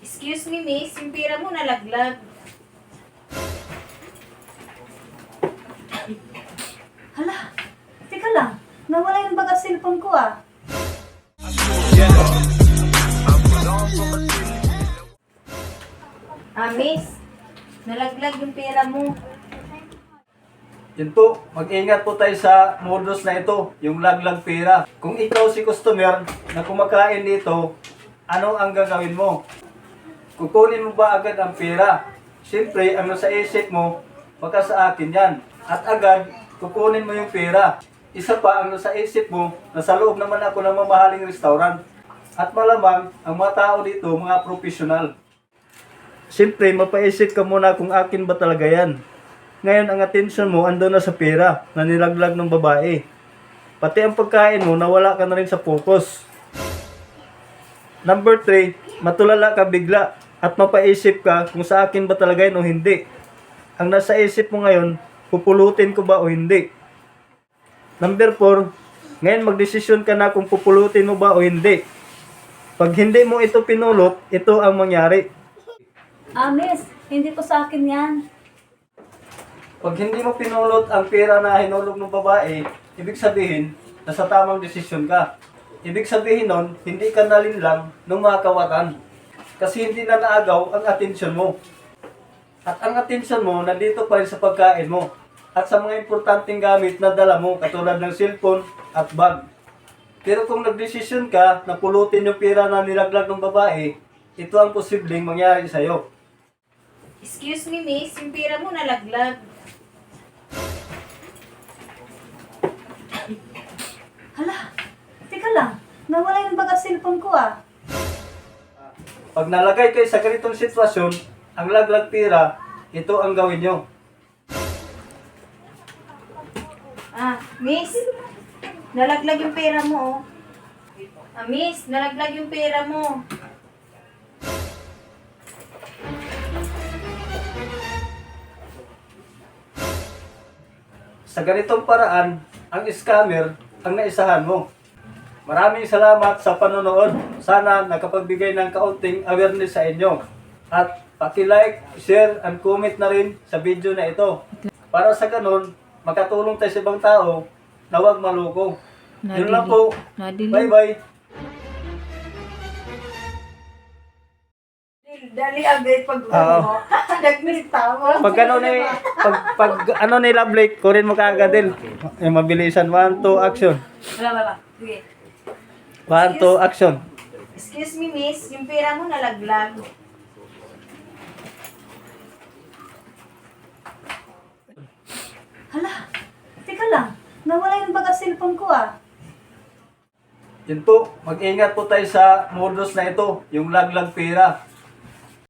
Excuse me, miss. Yung pera mo nalaglag. Hala, teka lang. Nawala yung bag at cellphone ko ah. Ah, miss. Nalaglag yung pera mo. Yun po, mag-ingat po tayo sa modus na ito, yung laglag pera. Kung ikaw si customer na kumakain dito, ano ang gagawin mo? Kukunin mo ba agad ang pera? Siyempre, ang nasa isip mo, baka sa akin yan. At agad, kukunin mo yung pera. Isa pa, ang nasa isip mo, nasa loob naman ako ng mamahaling restaurant. At malamang, ang mga tao dito, mga profesional. Siyempre, mapaisip ka muna kung akin ba talaga yan. Ngayon, ang attention mo ando na sa pera na nilaglag ng babae. Pati ang pagkain mo, nawala ka na rin sa focus. Number 3, matulala ka bigla at mapaisip ka kung sa akin ba talaga yun o hindi. Ang nasa isip mo ngayon, pupulutin ko ba o hindi. Number 4, ngayon magdesisyon ka na kung pupulutin mo ba o hindi. Pag hindi mo ito pinulot, ito ang mangyari. Ah, miss, hindi to sa akin yan. Pag hindi mo pinulot ang pera na hinulog ng babae, ibig sabihin, nasa tamang desisyon ka. Ibig sabihin nun, hindi ka nalinlang ng mga kawatan. Kasi hindi na naagaw ang atensyon mo. At ang atensyon mo, nandito pa rin sa pagkain mo. At sa mga importanteng gamit na dala mo, katulad ng cellphone at bag. Pero kung nagdesisyon ka na pulutin yung pera na nilaglag ng babae, ito ang posibleng mangyari sa'yo. Excuse me, miss. Yung pera mo nalaglag. Hala, teka lang. Nawala yung bag at cellphone ko ah. Pag nalagay kayo sa ganitong sitwasyon, ang laglag pera, ito ang gawin nyo. Ah, miss. Nalaglag yung pera mo, oh. Ah, miss. Nalaglag yung pera mo. Sa ganitong paraan, ang scammer ang naisahan mo. Maraming salamat sa panonood. Sana nakapagbigay ng kaunting awareness sa inyo. At paki-like, share, and comment na rin sa video na ito. Para sa ganun, makatulong tayo sa ibang tao na huwag maloko. Yun lang po. Bye-bye. Dali agad pag Oo. mo. Nagmitawa. Pag ano ni pag, pag ano ni love break, kurin mo kaagad din. Eh, mabilisan 1 2 action. Wala, wala. Sige. 1 2 action. Excuse me, miss. Yung pera mo nalaglag. Hala, teka lang. Nawala yung bag at cellphone ko ah. Yun po, mag-ingat po tayo sa modus na ito, yung laglag pera.